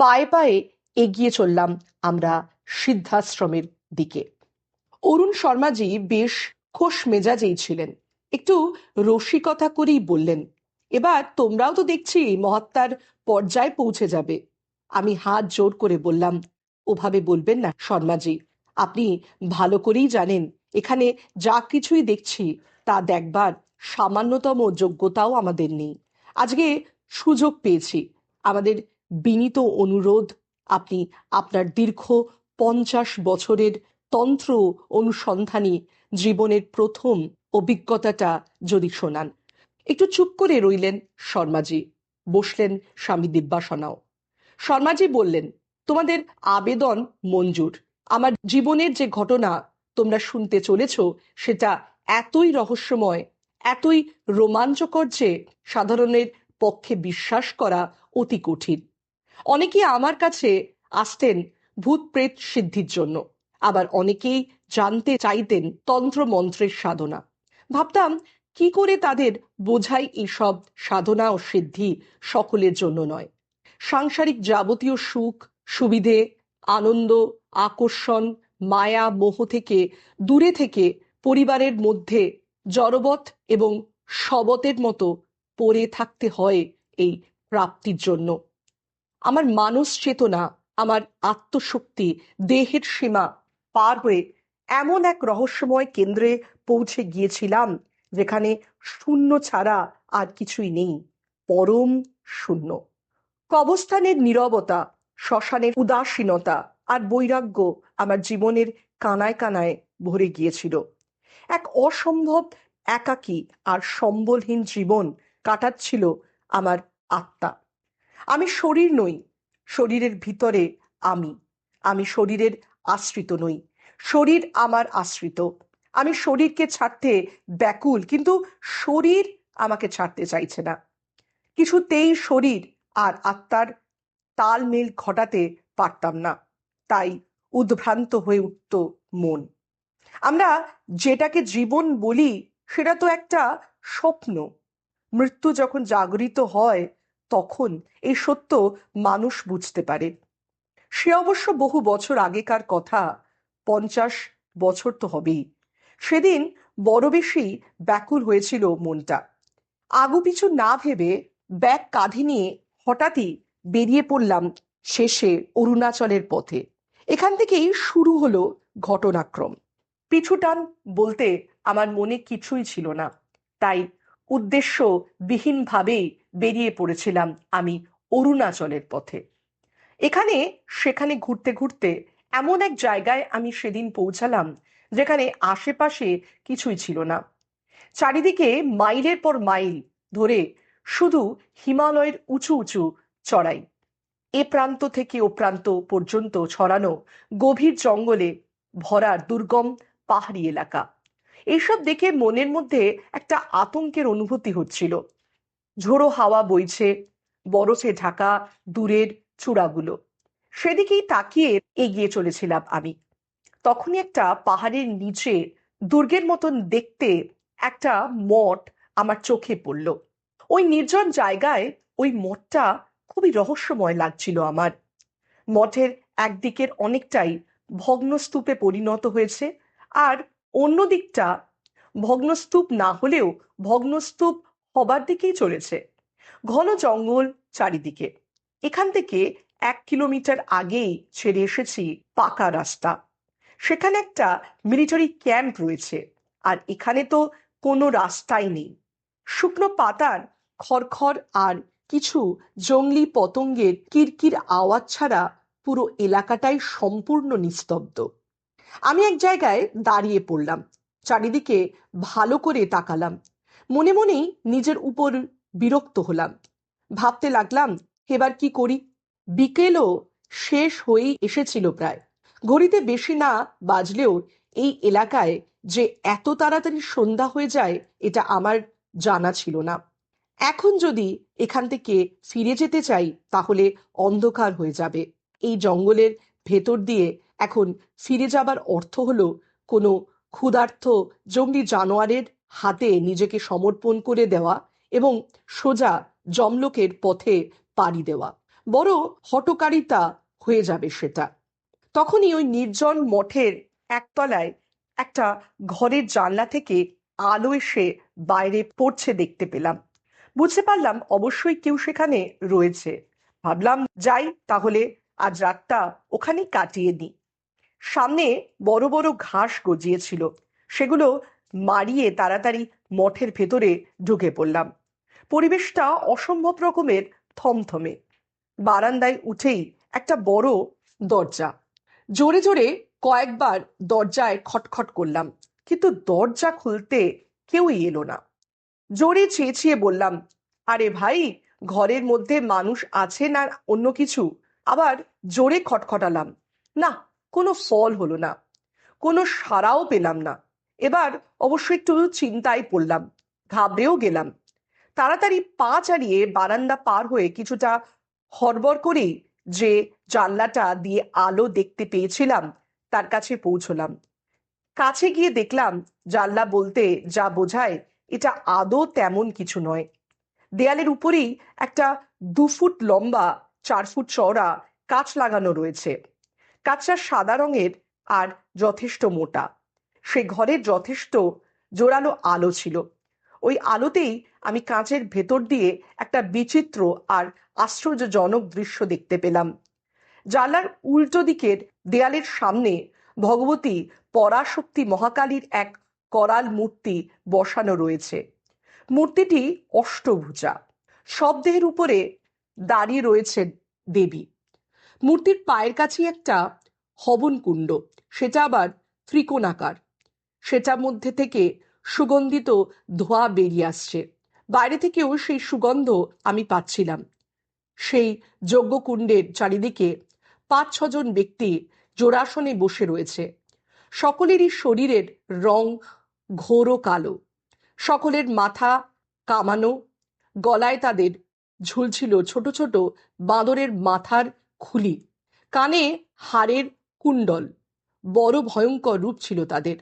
পায়ে পায়ে এগিয়ে চললাম আমরা সিদ্ধাশ্রমের দিকে। অরুণ শর্মাজি বেশ খোশ মেজাজেই ছিলেন। একটু রসিকতা করেই বললেন, এবার তোমরাও তো দেখছি মহাত্মার পর্যায়ে পৌঁছে যাবে। আমি হাত জোর করে বললাম, ওভাবে বলবেন না শর্মাজি, আপনি ভালো করেই জানেন, এখানে যা কিছুই দেখছি তা দেখবার সামান্যতম যোগ্যতাও আমাদের নেই। আজকে সুযোগ পেয়েছি, আমাদের বিনীত অনুরোধ, আপনি আপনার দীর্ঘ পঞ্চাশ বছরের তন্ত্র অনুসন্ধানী জীবনের প্রথম অভিজ্ঞতাটা যদি শোনান। একটু চুপ করে রইলেন শর্মাজি। বসলেন স্বামী দিব্যাসনাও। শর্মাজি বললেন, তোমাদের আবেদন মঞ্জুর। আমার জীবনের যে ঘটনা তোমরা শুনতে চলেছ, সেটা এতই রহস্যময়, এতই রোমাঞ্চকর যে সাধারণের পক্ষে বিশ্বাস করা অতি কঠিন। অনেকেই আমার কাছে আসতেন ভূত প্রেত সিদ্ধির জন্য। আবার অনেকেই জানতে চাইতেন তন্ত্র মন্ত্রের সাধনা। ভাবতাম, কি করে তাদের বোঝাই এসব সাধনা ও সিদ্ধি সকলের জন্য নয়। সাংসারিক যাবতীয় সুখ, সুবিধে, আনন্দ, আকর্ষণ, মায়া, মোহ থেকে দূরে থেকে পরিবারের মধ্যে জড়বৎ এবং শবতের মতো পড়ে থাকতে হয় এই প্রাপ্তির জন্য। আমার মানস চেতনা, আমার আত্মশক্তি, দেহের সীমা পার হয়ে এমন এক রহস্যময় কেন্দ্রে পৌঁছে গিয়েছিলাম, যেখানে শূন্য ছাড়া আর কিছুই নেই, পরম শূন্য। কবস্থানের নীরবতা, শ্মশানের উদাসীনতা আর বৈরাগ্য আমার জীবনের কানায় কানায় ভরে গিয়েছিল। এক অসম্ভব, একাকী আর সম্বলহীন জীবন কাটাচ্ছিল আমার আত্মা। আমি শরীর নই, শরীরের ভিতরে আমি। আমি শরীরের আশ্রিত নই। শরীর আমার আশ্রিত। আমি শরীরকে ছাড়তে ব্যাকুল, কিন্তু শরীর আমাকে ছাড়তে চাইছে না। কিছুতেই শরীর আর আত্মার তালমেল ঘটাতে পারতাম না। তাই উদ্ভ্রান্ত হয়ে উঠত মন। আমরা যেটাকে জীবন বলি, সেটা তো একটা স্বপ্ন। মৃত্যু যখন জাগরিত হয় তখন এই সত্য মানুষ বুঝতে পারে। সে অবশ্য বহু বছর আগেকার কথা, পঞ্চাশ বছর তো হবেই। সেদিন বড় বেশি ব্যাকুল হয়েছিল মনটা। আগু পিছু না ভেবে ব্যাগ কাঁধে নিয়ে হঠাৎই বেরিয়ে পড়লাম শেষে অরুণাচলের পথে। এখান থেকেই শুরু হলো ঘটনাক্রম। পিছুটান বলতে আমার মনে কিছুই ছিল না। তাই উদ্দেশ্য বিহীনভাবেই বেরিয়ে পড়েছিলাম আমি অরুণাচলের পথে। এখানে, সেখানে ঘুরতে ঘুরতে এমন এক জায়গায় আমি সেদিন পৌঁছালাম যেখানে আশেপাশে কিছুই ছিল না। চারিদিকে মাইলের পর মাইল ধরে শুধু হিমালয়ের উঁচু উঁচু চড়াই। এ প্রান্ত থেকে ও প্রান্ত পর্যন্ত ছড়ানো গভীর জঙ্গলে ভরা দুর্গম পাহাড়ি এলাকা। এইসব দেখে মনের মধ্যে একটা আতঙ্কের অনুভূতি হচ্ছিল। ঝোড়ো হাওয়া বইছে, বরফে ঢাকা দূরের চূড়াগুলো। সেদিকেই তাকিয়ে এগিয়ে চলেছিলাম আমি। তখনই একটা পাহাড়ের নিচে দুর্গের মতন দেখতে একটা মঠ আমার চোখে পড়ল। ওই নির্জন জায়গায় ওই মঠটা খুবই রহস্যময় লাগছিল আমার। মঠের একদিকের অনেকটাই ভগ্নস্তূপে পরিণত হয়েছে আর অন্য দিকটা ভগ্নস্তূপ না হলেও ভগ্নস্তূপ হবার দিকেই চলেছে। ঘন জঙ্গল চারিদিকে। এখান থেকে এক কিলোমিটার আগেই ছেড়ে এসেছি পাকা রাস্তা। সেখানে একটা মিলিটারি ক্যাম্প রয়েছে, আর এখানে তো কোনো রাস্তাই নেই। শুকনো পাতার খড়খড় আর কিছু জঙ্গলি পতঙ্গের কিরকির আওয়াজ ছাড়া পুরো এলাকাটাই সম্পূর্ণ নিস্তব্ধ। আমি এক জায়গায় দাঁড়িয়ে পড়লাম, চারিদিকে ভালো করে তাকালাম, মনে মনেই নিজের উপর বিরক্ত হলাম। ভাবতে লাগলাম, এবার কি করি? বিকেলও শেষ হয়েই এসেছিল প্রায়। ঘড়িতে বেশি না বাজলেও এই এলাকায় যে এত তাড়াতাড়ি সন্ধ্যা হয়ে যায়, এটা আমার জানা ছিল না। এখন যদি এখান থেকে ফিরে যেতে চাই, তাহলে অন্ধকার হয়ে যাবে। এই জঙ্গলের ভেতর দিয়ে এখন ফিরে যাবার অর্থ হলো কোনো ক্ষুধার্থ জঙ্গলি জানোয়ারের হাতে নিজেকে সমর্পণ করে দেওয়া এবং সোজা জমলোকের পথে পাড়ি দেওয়া। বড় হটকারিতা হয়ে যাবে সেটা। তখনই ওই নির্জন মঠের একতলায় একটা ঘরের জানলা থেকে আলো এসে বাইরে পড়ছে দেখতে পেলাম। বুঝতে পারলাম অবশ্যই কেউ সেখানে রয়েছে। ভাবলাম, যাই, তাহলে আজ রাতটা ওখানেই কাটিয়ে দিই। সামনে বড় বড় ঘাস গজিয়েছিল। সেগুলো মারিয়ে তাড়াতাড়ি মঠের ভেতরে ঢুকে পড়লাম। পরিবেশটা অসম্ভব রকমের থমথমে। বারান্দায় উঠেই একটা বড় দরজা। জোরে জোরে কয়েকবার দরজায় খটখট করলাম, কিন্তু দরজা খুলতে কেউই এলো না। জোরে চেঁচিয়ে বললাম, আরে ভাই, ঘরের মধ্যে মানুষ আছে না অন্য কিছু? আবার জোরে খটখটালাম, না কোনো ফল হলো না, কোনো সাড়াও পেলাম না। এবার অবশ্য একটু চিন্তায় পড়লাম, ঘাবড়েও গেলাম। তাড়াতাড়ি পা চালিয়ে বারান্দা পার হয়ে কিছুটা হড়বড় করেই যে জানলাটা দিয়ে আলো দেখতে পেয়েছিলাম, তার কাছে পৌঁছলাম। কাছে গিয়ে দেখলাম, জানলা বলতে যা বোঝায়, এটা আদৌ তেমন কিছু নয়। দেয়ালের উপরেই একটা দু ফুট লম্বা, চার ফুট চওড়া, কাঁচ লাগানো রয়েছে। কাঁচটা সাদা রঙের আর যথেষ্ট মোটা। সে ঘরের যথেষ্ট জোরালো আলো ছিল। ওই আলোতেই আমি কাঁচের ভেতর দিয়ে একটা বিচিত্র আর আশ্চর্যজনক দৃশ্য দেখতে পেলাম। জানলার উল্টো দিকের দেয়ালের সামনে ভগবতী পরাশক্তি মহাকালীর এক করাল মূর্তি বসানো রয়েছে। মূর্তিটি অষ্টভুজা। শব্দের উপরে দাঁড়িয়ে রয়েছেন দেবী। মূর্তির পায়ের কাছে একটা হবন কুণ্ড। সেটা আবার ত্রিকোণাকার। সেটার মধ্যে থেকে সুগন্ধিত ধোঁয়া বেরিয়ে আসছে। বাইরে থেকেও সেই সুগন্ধ আমি পাচ্ছিলাম। সেই যজ্ঞকুণ্ডের চারিদিকে পাঁচ ছজন ব্যক্তি জোড়াসনে বসে রয়েছে। সকলেরই শরীরের রং ঘোর কালো। সকলের মাথা কামানো, গলায় তাদের ঝুলছিল ছোট ছোট বাঁদরের মাথার খুলি। কানে হারের কুণ্ডল। বড় ভয়ঙ্কর রূপ ছিল তাদের।